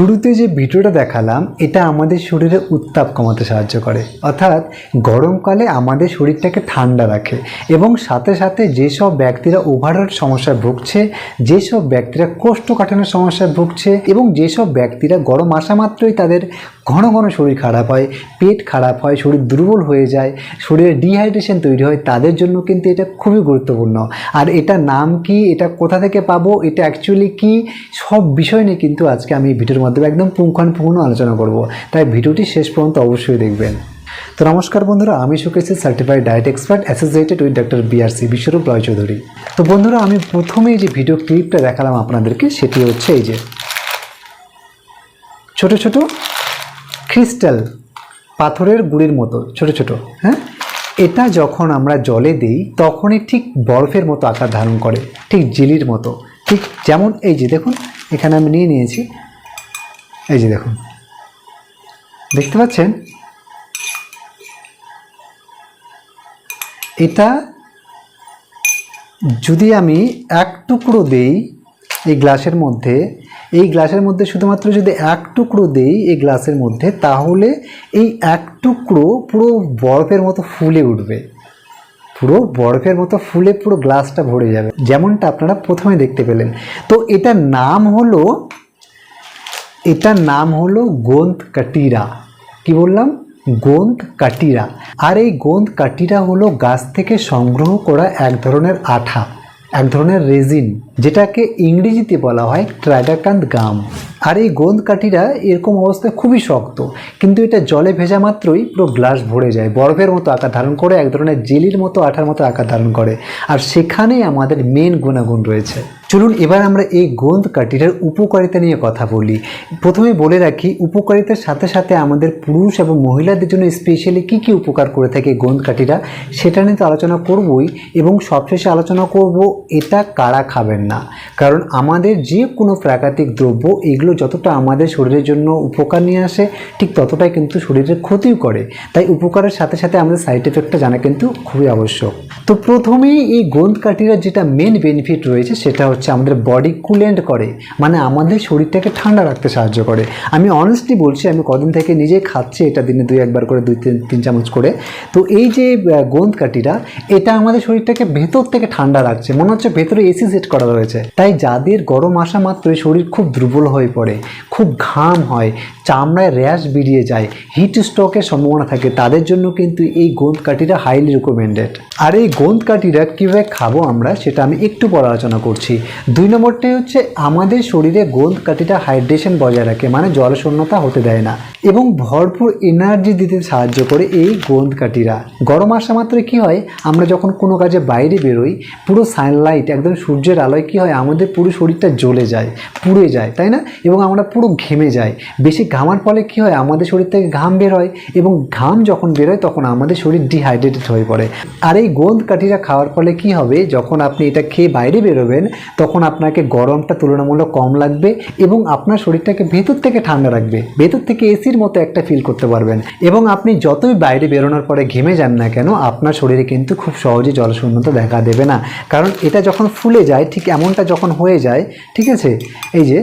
শুরুতে যে ভিডিওটা দেখালাম, এটা আমাদের শরীরে উত্তাপ কমাতে সাহায্য করে। অর্থাৎ গরমকালে আমাদের শরীরটাকে ঠান্ডা রাখে এবং সাথে সাথে যেসব ব্যক্তিরা ওভারঅল সমস্যায় ভুগছে, যেসব ব্যক্তিরা কোষ্ঠকাঠিন্যের সমস্যায় ভুগছে এবং যেসব ব্যক্তিরা গরম আসা মাত্রই তাদের ঘন ঘন শরীর খারাপ হয়, পেট খারাপ হয়, শরীর দুর্বল হয়ে যায়, শরীরে ডিহাইড্রেশন তৈরি হয়, তাদের জন্য কিন্তু এটা খুবই গুরুত্বপূর্ণ। আর এটা নাম কি, এটা কোথা থেকে পাবো, এটা অ্যাকচুয়ালি কি, সব বিষয় নিয়ে কিন্তু আজকে আমি ভিডিওর মাধ্যমে একদম পুঙ্খানুপুঙ্খ আলোচনা করব। তাই ভিডিওটি শেষ পর্যন্ত অবশ্যই দেখবেন। তো নমস্কার বন্ধুরা, আমি সুকেছি certified diet expert associated with doctor BRC Biswaroop Roy Chowdhury তো বন্ধুরা, আমি প্রথমেই যে ভিডিও ক্লিপটা দেখালাম আপনাদেরকে, সেটি হচ্ছে এই যে। ছোট ছোট ক্রিস্টাল পাথরের গুড়ির মতো, ছোট ছোট হ্যাঁ? এটা যখন আমরা জলে দিই, তখনই ঠিক বরফের মতো আকার ধারণ করে, ঠিক জিলির মতো। ঠিক যেমন এই যে দেখুন, এখানে আমি নিয়ে নিয়েছি এই যে দেখুন। দেখতে পাচ্ছেন? এটা যদি আমি এক টুকরো দেই এই গ্লাসের মধ্যে, এই গ্লাসের মধ্যে শুধুমাত্র যদি এক টুকরো দেই এই গ্লাসের মধ্যে, তাহলে এই এক টুকরো পুরো বরফের মতো ফুলে উঠবে। পুরো বরফের মতো ফুলে পুরো গ্লাসটা ভরে যাবে। যেমনটা আপনারা প্রথমে দেখতে পেলেন। তো এটার নাম হলো এটার নাম হলো গোন্দ কাটিরা। কি বললাম? গোন্দ কাটিরা। আর এই গোন্দ কাটিরা হলো গাছ থেকে সংগ্রহ করা এক ধরনের আঠা, এক ধরনের রেজিন, যেটাকে ইংরেজিতে বলা হয় ট্রাগাকান্ত গাম। আর এই গোন্দ কাঠিরা এরকম অবস্থায় খুবই শক্ত, কিন্তু এটা জলে ভেজা মাত্রই পুরো গ্লাস ভরে যায়, বরফের মতো আকার ধারণ করে, এক ধরনের জেলির মতো আঠার মতো আকার ধারণ করে। আর সেখানেই আমাদের মেন গুণাগুণ রয়েছে। চলুন এবার আমরা এই গোন্দ কাঠিটার উপকারিতা নিয়ে কথা বলি। প্রথমে বলে রাখি, উপকারিতার সাথে সাথে আমাদের পুরুষ এবং মহিলাদের জন্য স্পেশালি কী কী উপকার করে থাকে গোন্দ কাঠিরা সেটা নিয়ে তো আলোচনা করবই এবং সবশেষে আলোচনা করব, এটা কারা খাবেন না? কারণ আমাদের যে কোনো প্রাকৃতিক দ্রব্য, এগুলো যতটা আমাদের শরীরের জন্য উপকার নিয়ে আসে, ঠিক ততটাই কিন্তু শরীরের ক্ষতিও করে। তাই উপকারের সাথে সাথে আমাদের সাইড এফেক্টটা জানা কিন্তু খুবই আবশ্যক। তো প্রথমেই এই গোন্দ কাঠিরা যেটা মেন বেনিফিট রয়েছে, সেটা হচ্ছে আমাদের বডি কুলেন্ট করে। মানে আমাদের শরীরটাকে ঠান্ডা রাখতে সাহায্য করে। আমি অনেস্টলি বলছি, আমি কদিন থেকে নিজেই খাচ্ছি, এটা দিনে দুই একবার করে, দুই তিন তিন চামচ করে। তো এই যে গোন্দ কাঠিটা, এটা আমাদের শরীরটাকে ভেতর থেকে ঠান্ডা রাখছে। মনে হচ্ছে ভেতরে এসি সেট করা রয়েছে। তাই যাদের গরম আসা মাত্রই শরীর খুব দুর্বল হয়ে পড়ে, খুব ঘাম হয়, চামড়ায় র্যাশ বেরিয়ে যায় হিট স্ট্রোকের সম্ভাবনা থাকে, তাদের জন্য কিন্তু এই গোন্দ কাঠিটা হাইলি রিকমেন্ডেড আর এই গোন্দ কাঠিটা কীভাবে খাব আমরা সেটা আমি একটু পর আলোচনা করছি। দুই নম্বরটাই হচ্ছে, আমাদের শরীরে গোন্দ কাঠিটা হাইড্রেশন বজায় রাখে মানে জলশূন্যতা হতে দেয় না, এবং ভরপুর এনার্জি দিতে সাহায্য করে এই গোন্দ কাঠিরা গরম আসা মাত্র কী হয়, আমরা যখন কোনো কাজে বাইরে বেরোই, পুরো সানলাইট একদম সূর্যের আলোয় কী হয়, আমাদের পুরো শরীরটা জ্বলে যায়, পুড়ে যায়, তাই না? এবং আমরা পুরো ঘেমে যাই। বেশি ঘামার ফলে কী হয়, আমাদের শরীর থেকে ঘাম বের হয়, এবং ঘাম যখন বেরোয় তখন আমাদের শরীর ডিহাইড্রেটেড হয়ে পড়ে। আর এই গোন্দ কাঠিরা খাওয়ার ফলে কি হবে? যখন আপনি এটা খেয়ে বাইরে বেরোবেন, তখন আপনাকে গরমটা তুলনামূলক কম লাগবে এবং আপনার শরীরটাকে ভেতর থেকে ঠান্ডা রাখবে। ভেতর থেকে এসির মতো একটা ফিল করতে পারবেন। এবং আপনি যতই বাইরে বেরোনোর পরে ঘেমে যান না কেন, আপনার শরীরে কিন্তু খুব সহজে জলশূন্যতা দেখা দেবে না। কারণ এটা যখন ফুলে যায়, ঠিক এমনটা যখন হয়ে যায়, ঠিক আছে? এই যে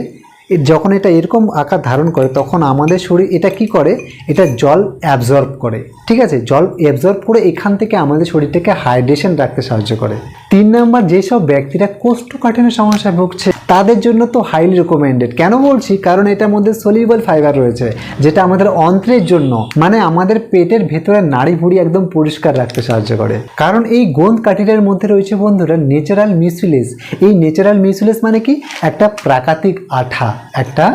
যখন এটা এরকম আকার ধারণ করে, তখন আমাদের শরীর এটা কি করে? এটা জল অ্যাবজর্ব করে। ঠিক আছে? জল অ্যাবজর্ব করে এখান থেকে আমাদের শরীরটাকে হাইড্রেশন রাখতে সাহায্য করে। তিন নাম্বার যেসব ব্যক্তিরা কোষ্ঠকাঠিন্য সমস্যায় ভুগছে, তাদের জন্য তো হাইলি রিকমেন্ডেড কেন বলছি? কারণ এটার মধ্যে সলিউবল ফাইবার রয়েছে, যেটা আমাদের অন্ত্রের জন্য মানে আমাদের পেটের ভেতরে নাড়ি ভুড়ি একদম পরিষ্কার রাখতে সাহায্য করে। কারণ এই গোন্দ কাঠিটার মধ্যে রয়েছে বন্ধুরা ন্যাচারাল মিউসিলেস এই ন্যাচারাল মিউসিলেস মানে কি? একটা প্রাকৃতিক আঠা, একটা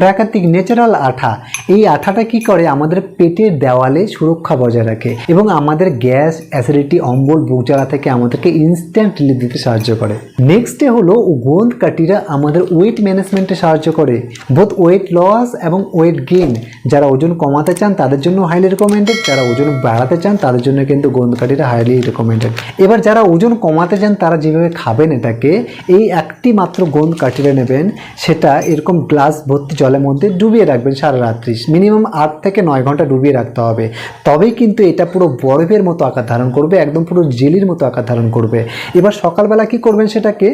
প্রাকৃতিক ন্যাচারাল আঠা। এই আঠাটা কি করে? আমাদের পেটের দেওয়ালে সুরক্ষা বজায় রাখে এবং আমাদের গ্যাস অ্যাসিডিটি অম্বল, বুক জ্বালা থেকে আমাদেরকে ইনস্ট্যান্ট রিলিফ দিতে সাহায্য করে। নেক্সটে হলো গোন্দ কাঠিরা আমাদের ওয়েট ম্যানেজমেন্টে সাহায্য করে। বোথ ওয়েট লস এবং ওয়েট গেইন যারা ওজন কমাতে চান তাদের জন্য হাইলি রিকমেন্ডেড যারা ওজন বাড়াতে চান তাদের জন্য কিন্তু গোন্দ কাঠিটা হাইলি রিকমেন্ডেড এবার যারা ওজন কমাতে চান তারা যেভাবে খাবেন এটাকে, এই একটি মাত্র গোন্দ কাঠিটা নেবেন, সেটা এরকম গ্লাস ভর্তি জল জলের মধ্যে ডুবিয়ে রাখবেন সারা রাত্রি। মিনিমাম আট থেকে নয় ঘণ্টা ডুবিয়ে রাখতে হবে। তবেই কিন্তু এটা পুরো বরফের মতো আকার ধারণ করবে, একদম পুরো জেলির মতো আকার ধারণ করবে। এবার সকালবেলা কি করবেন সেটাকে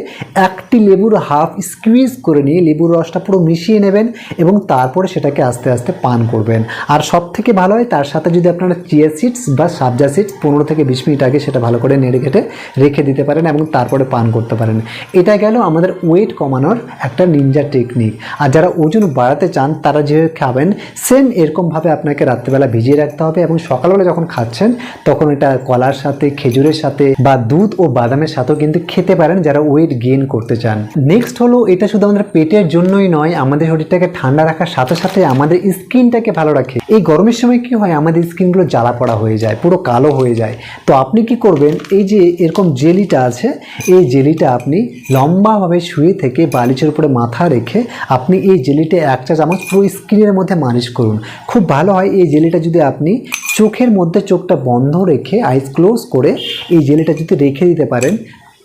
একটি লেবুর হাফ স্কুইজ করে নিয়ে লেবুর রসটা পুরো মিশিয়ে নেবেন এবং তারপরে সেটাকে আস্তে আস্তে পান করবেন। আর সব থেকে ভালো হয়, তার সাথে যদি আপনারা চিয়া সিডস বা সাবজা সিডস পনেরো থেকে বিশ মিনিট আগে সেটা ভালো করে নেড়ে কেটে রেখে দিতে পারেন এবং তারপরে পান করতে পারেন। এটা গেল আমাদের ওয়েট কমানোর একটা নিনজা টেকনিক আর যারা ওজন বাড়াতে চান, তারা যেভাবে খাবেন সেম এরকমভাবে আপনাকে রাত্রেবেলা ভিজিয়ে রাখতে হবে এবং সকালবেলা যখন খাচ্ছেন, তখন এটা কলার সাথে, খেজুরের সাথে বা দুধ ও বাদামের সাথেও কিন্তু খেতে পারেন যারা ওয়েট গেইন করতে চান। নেক্সট হলো, এটা শুধু আমাদের পেটের জন্যই নয়, আমাদের শরীরটাকে ঠান্ডা রাখার সাথে সাথে আমাদের স্কিনটাকে ভালো রাখে। এই গরমের সময় কি হয়, আমাদের স্কিনগুলো জ্বালা পড়া হয়ে যায়, পুরো কালো হয়ে যায়। তো আপনি কি করবেন, এই যে এরকম জেলিটা আছে, এই জেলিটা আপনি লম্বাভাবে শুয়ে থেকে বালিশের উপরে মাথা রেখে আপনি এই জেলিটা এক চা চামচ পুরো স্কিনের মধ্যে মালিশ করুন। খুব ভালো হয় এই জেলিটা যদি আপনি চোখের মধ্যে চোখটা বন্ধ রেখে আইস ক্লোজ করে এই জেলিটা যদি রেখে দিতে পারেন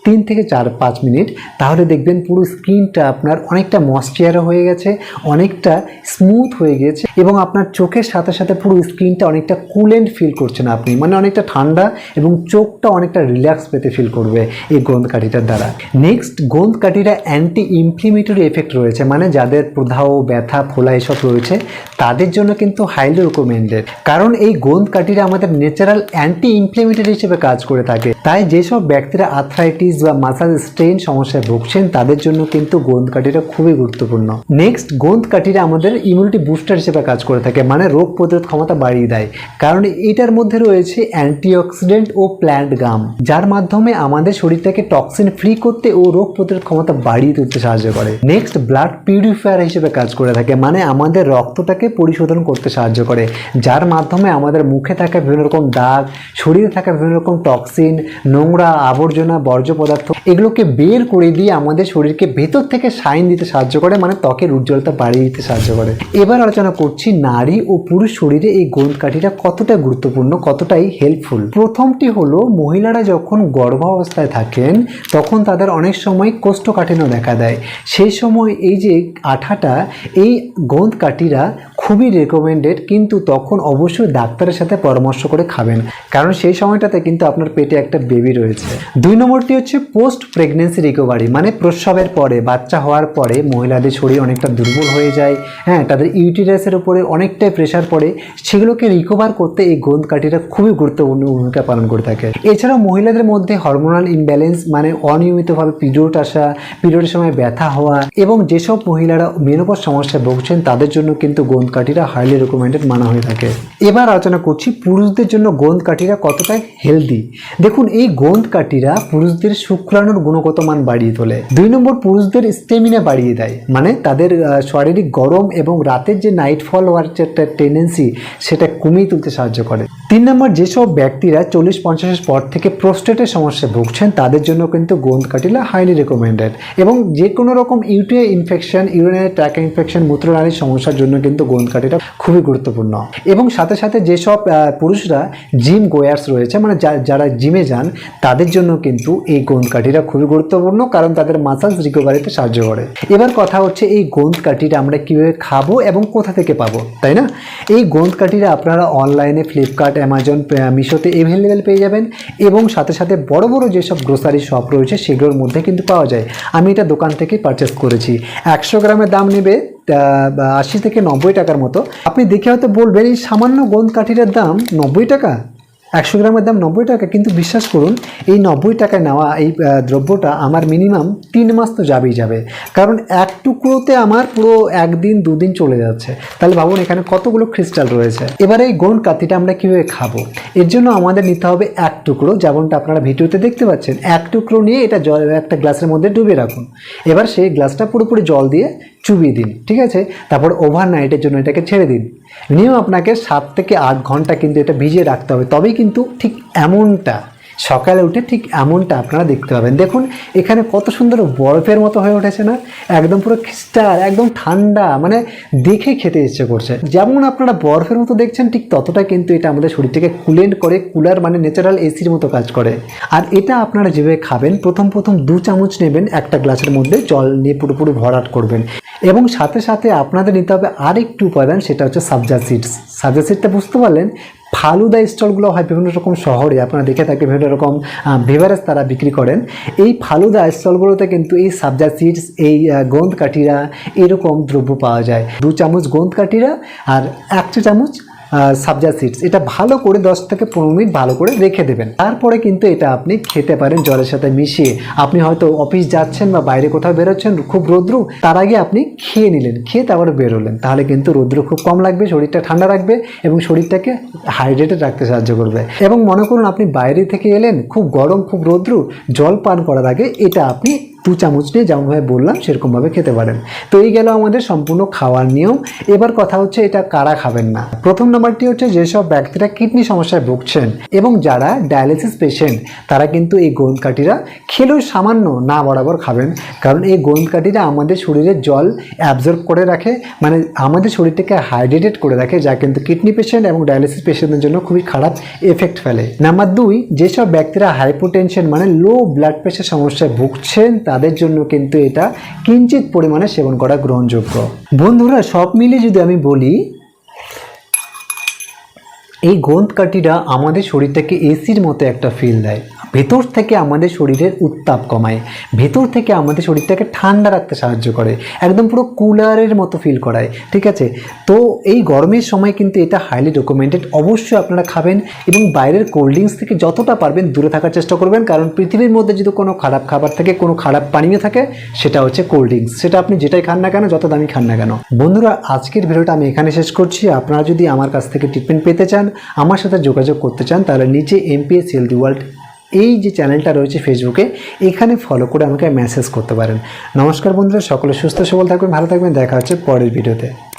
তিন থেকে চার, পাঁচ মিনিট। তাহলে দেখবেন পুরো স্কিনটা আপনার অনেকটা ময়শ্চার হয়ে গেছে, অনেকটা স্মুথ হয়ে গেছে এবং আপনার চোখের সাথে সাথে পুরো স্কিনটা অনেকটা কুলেন্ট ফিল করছেন আপনি। মানে অনেকটা ঠান্ডা এবং চোখটা অনেকটা রিল্যাক্স পেতে ফিল করবে এই গোঁদ কাঠিটার দ্বারা। নেক্সট গোঁদ কাঠিটা অ্যান্টি ইনফ্লিমেটরি এফেক্ট রয়েছে মানে যাদের প্রদাহ, ব্যথা, ফোলা এসব রয়েছে, তাদের জন্য কিন্তু হাইলি রিকমেন্ডেড কারণ এই গোঁদ কাঠিটা আমাদের ন্যাচারাল অ্যান্টি ইনফ্লেমেটরি হিসেবে কাজ করে থাকে। তাই যেসব ব্যক্তিরা আর্থ্রাইটিস বা মাসাল স্ট্রেন সমস্যায় ভুগছেন, তাদের জন্য কিন্তু গোঁদ কাঠিটা খুবই গুরুত্বপূর্ণ। নেক্সট গোঁদ কাঠিটা আমাদের ইমিউনিটি বুস্টার হিসেবে কাজ করে থাকে মানে রোগ প্রতিরোধ ক্ষমতা বাড়িয়ে দেয়। কারণ এটার মধ্যে রয়েছে অ্যান্টিঅক্সিডেন্ট ও প্ল্যান্ট গাম যার মাধ্যমে আমাদের শরীরটাকে টক্সিন ফ্রি করতে ও রোগ প্রতিরোধ ক্ষমতা বাড়িয়ে তুলতে সাহায্য করে। নেক্সট ব্লাড পিউরিফায়ার হিসেবে কাজ করে থাকে মানে আমাদের রক্তটাকে পরিশোধন করতে সাহায্য করে, যার মাধ্যমে আমাদের মুখে থাকা বিভিন্ন রকম দাগ, শরীরে থাকা বিভিন্ন রকম টক্সিন নোংরা আবর্জনা, বর্জ্য পদার্থ। এগুলোকে বের করে দিয়ে আমাদের শরীরকে ভেতর থেকে সাইন দিতে সাহায্য করে মানে ত্বকের উজ্জ্বলতা বাড়িয়ে দিতে সাহায্য করে। এবার আলোচনা করছি নারী ও পুরুষ শরীরে এই গোঁদ কাঠিটা কতটা গুরুত্বপূর্ণ, কতটাই হেল্পফুল প্রথমটি হলো, মহিলারা যখন গর্ভাবস্থায় থাকেন, তখন তাদের অনেক সময় কোষ্ঠকাঠিন্য দেখা দেয়। সেই সময় এই যে আঠাটা, এই গোঁদ কাঠিরা খুবই রেকমেন্ডেড কিন্তু তখন অবশ্যই ডাক্তারের সাথে পরামর্শ করে খাবেন। কারণ সেই সময়টাতে কিন্তু আপনার পেটে একটা বেবি রয়েছে। দুই নম্বরটি হচ্ছে পোস্ট প্রেগনেন্সি রিকভারি মানে প্রসবের পরে, বাচ্চা হওয়ার পরে মহিলাদের শরীর অনেকটা দুর্বল হয়ে যায় হ্যাঁ তাদের ইউটিরাসের উপরে অনেকটাই প্রেশার পড়ে, সেগুলোকে রিকভার করতে এই গোঁদ কাঠিটা খুবই গুরুত্বপূর্ণ ভূমিকা পালন করে থাকে। এছাড়াও মহিলাদের মধ্যে হরমোনাল ইমব্যালেন্স মানে অনিয়মিতভাবে পিরিয়ড আসা, পিরিয়ডের সময় ব্যথা হওয়া এবং যেসব মহিলারা মেনোপজ সমস্যায় ভুগছেন, তাদের জন্য কিন্তু গোঁদ কাঠিটা হাইলি রেকমেন্ডেড মানা হয়ে থাকে। এবার আলোচনা করছি পুরুষদের জন্য গোঁদ কাঠিরা কতটা হেলদি দেখুন, এই গোঁদ কাঠিরা পুরুষদের শুক্রাণুর গুণগত মান বাড়িয়ে তোলে। দুই নম্বর, পুরুষদের স্টেমিনা বাড়িয়ে দেয়। মানে তাদের শারীরিক গরম এবং রাতের যে নাইটফল হওয়ার যে একটা টেন্ডেন্সি সেটা কমিয়ে তুলতে সাহায্য করে। তিন নম্বর, যেসব ব্যক্তিরা চল্লিশ পঞ্চাশের পর থেকে প্রোস্টেটের সমস্যায় ভুগছেন, তাদের জন্য কিন্তু গোঁদ কাঠিলা হাইলি রেকমেন্ডেড এবং যে কোনো রকম UTI infection urinary tract infection মূত্রনালীর সমস্যার জন্য কিন্তু গোঁদ কাঠিটা খুবই গুরুত্বপূর্ণ। এবং সাথে সাথে যেসব পুরুষরা জিম গোয়ার্স রয়েছে মানে যারা জিমে যান, তাদের জন্য কিন্তু এই গোঁদ কাঠিটা খুবই গুরুত্বপূর্ণ, কারণ তাদের মাসালস রিকভারিতে সাহায্য করে। এবার কথা হচ্ছে, এই গোঁদ কাঠিটা আমরা কীভাবে খাব এবং কোথা থেকে পাবো, তাই না? এই গোঁদ কাঠিটা আপনারা অনলাইনে ফ্লিপকার্ট অ্যামাজন মিশোতে অ্যাভেলেবেল পেয়ে যাবেন এবং সাথে সাথে বড় বড় যেসব গ্রোসারি শপ রয়েছে সেগুলোর মধ্যে কিন্তু পাওয়া যায়। আমি এটা দোকান থেকে পারচেস করেছি। একশো গ্রামের দাম নেবে আশি থেকে নব্বই টাকার মতো। আপনি দেখে হয়তো বলবেন, এই সামান্য গোন্ধ কাঠিটার দাম নব্বই টাকা? একশো গ্রামের দাম নব্বই টাকা, কিন্তু বিশ্বাস করুন, এই নব্বই টাকায় নেওয়া এই দ্রব্যটা আমার মিনিমাম তিন মাস তো যাবেই যাবে। কারণ এক টুকরোতে আমার পুরো একদিন, দুদিন চলে যাচ্ছে। তাহলে ভাবুন, এখানে কতগুলো ক্রিস্টাল রয়েছে। এবারে এই গোন কাতিটা আমরা কীভাবে খাব? এর জন্য আমাদের নিতে হবে এক টুকরো, যেমনটা আপনারা ভিডিওতে দেখতে পাচ্ছেন। এক টুকরো নিয়ে এটা জল, একটা গ্লাসের মধ্যে ডুবে রাখুন। এবার সেই গ্লাসটা পুরোপুরি জল দিয়ে চুবিয়ে দিন, ঠিক আছে? তারপর ওভার নাইটের জন্য এটাকে ছেড়ে দিন। মিনিমাম আপনাকে সাত থেকে আট ঘণ্টা কিন্তু এটা ভিজিয়ে রাখতে হবে। তবেই কিন্তু ঠিক এমনটা সকালে উঠে ঠিক এমনটা আপনারা দেখতে পাবেন। দেখুন, এখানে কত সুন্দর বরফের মতো হয়ে উঠেছে না? একদম পুরো খ্রিস্টার একদম ঠান্ডা মানে দেখে খেতে ইচ্ছে করছে। যেমন আপনারা বরফের মতো দেখছেন, ঠিক ততটা কিন্তু এটা আমাদের শরীরটাকে কুলেন্ট করে, কুলার মানে ন্যাচারাল এসির মতো কাজ করে। আর এটা আপনারা যেভাবে খাবেন, প্রথম প্রথম দু চামচ নেবেন একটা গ্লাসের মধ্যে, জল নিয়ে পুরোপুরি ভরাট করবেন। এবং সাথে সাথে আপনাদের নিতে হবে আরেকটু উপাদান, সেটা হচ্ছে সাবজা সিডস সাবজা সিডটা বুঝতে পারলেন? ফালুদা স্টলগুলো হয় বিভিন্ন রকম শহরে, আপনারা দেখে থাকেন বিভিন্ন রকম বেভারেজ তারা বিক্রি করেন। এই ফালুদা স্টলগুলোতে কিন্তু এই সাবজা সিডস এই গোঁদ কাঠিরা এরকম দ্রব্য পাওয়া যায়। দু চামচ গোঁদ কাঠিরা আর একটা চামচ সাবজা সিডস এটা ভালো করে দশ থেকে পনেরো মিনিট ভালো করে রেখে দেবেন। তারপরে কিন্তু এটা আপনি খেতে পারেন জলের সাথে মিশিয়ে। আপনি হয়তো অফিস যাচ্ছেন বা বাইরে কোথাও বেরোচ্ছেন, খুব রৌদ্র, তার আগে আপনি খেয়ে নিলেন। খেয়ে তারপরে বেরোলেন তাহলে কিন্তু রৌদ্র খুব কম লাগবে, শরীরটা ঠান্ডা রাখবে এবং শরীরটাকে হাইড্রেটেড রাখতে সাহায্য করবে। এবং মনে করুন আপনি বাইরে থেকে এলেন, খুব গরম, খুব রৌদ্র, জল পান করার আগে এটা আপনি দু চামচ নিয়ে যেমনভাবে বললাম সেরকমভাবে খেতে পারেন। তো এই গেল আমাদের সম্পূর্ণ খাওয়ার নিয়ম। এবার কথা হচ্ছে, এটা কারা খাবেন না? প্রথম নাম্বারটি হচ্ছে, যেসব ব্যক্তিরা কিডনি সমস্যায় ভুগছেন এবং যারা ডায়ালিসিস পেশেন্ট, তারা কিন্তু এই গোঁদ কাঠিরা খেলেও সামান্য না বরাবর খাবেন। কারণ এই গোঁদ কাঠিরা আমাদের শরীরে জল অ্যাবজর্ব করে রাখে মানে আমাদের শরীরটাকে হাইড্রেটেড করে রাখে, যা কিন্তু কিডনি পেশেন্ট এবং ডায়ালিসিস পেশেন্টদের জন্য খুবই খারাপ এফেক্ট ফেলে। নাম্বার দুই, যেসব ব্যক্তিরা হাইপোটেনশন মানে লো ব্লাড প্রেশার সমস্যায় ভুগছেন তাদের জন্য কিন্তু এটা কিঞ্চিত পরিমাণে সেবন করা গ্রহণযোগ্য। বন্ধুরা, সব মিলিয়ে যদি আমি বলি, এই গোঁদ কাঠিটা আমাদের শরীরটাকে এসির মতো একটা ফিল দেয়। ভেতর থেকে আমাদের শরীরের উত্তাপ কমায়। ভেতর থেকে আমাদের শরীরটাকে ঠান্ডা রাখতে সাহায্য করে। একদম পুরো কুলারের মতো ফিল করায়, ঠিক আছে? তো এই গরমের সময় কিন্তু এটা হাইলি ডকুমেন্টেড অবশ্যই আপনারা খাবেন এবং বাইরের কোল্ড ড্রিঙ্কস থেকে যতটা পারবেন দূরে থাকার চেষ্টা করবেন। কারণ পৃথিবীর মধ্যে যদি কোনো খারাপ খাবার থাকে, কোনো খারাপ পানীয় থাকে, সেটা হচ্ছে কোল্ড ড্রিঙ্কস সেটা আপনি যেটাই খান না কেন, যত দামি খান না কেন। বন্ধুরা, আজকের ভিডিওটা আমি এখানে শেষ করছি। আপনারা যদি আমার কাছ থেকে ট্রিটমেন্ট পেতে চান, আমার সাথে যোগাযোগ করতে চান, তাহলে নিচে এমপিএস হেলদি ওয়ার্ল্ড এই যে চ্যানেলটা রয়েছে ফেসবুকে এখানে ফলো করে আমাকে মেসেজ করতে পারেন। নমস্কার বন্ধুরা, সকলে সুস্থ সবল থাকবেন, ভালো থাকবেন, দেখা হচ্ছে পরের ভিডিওতে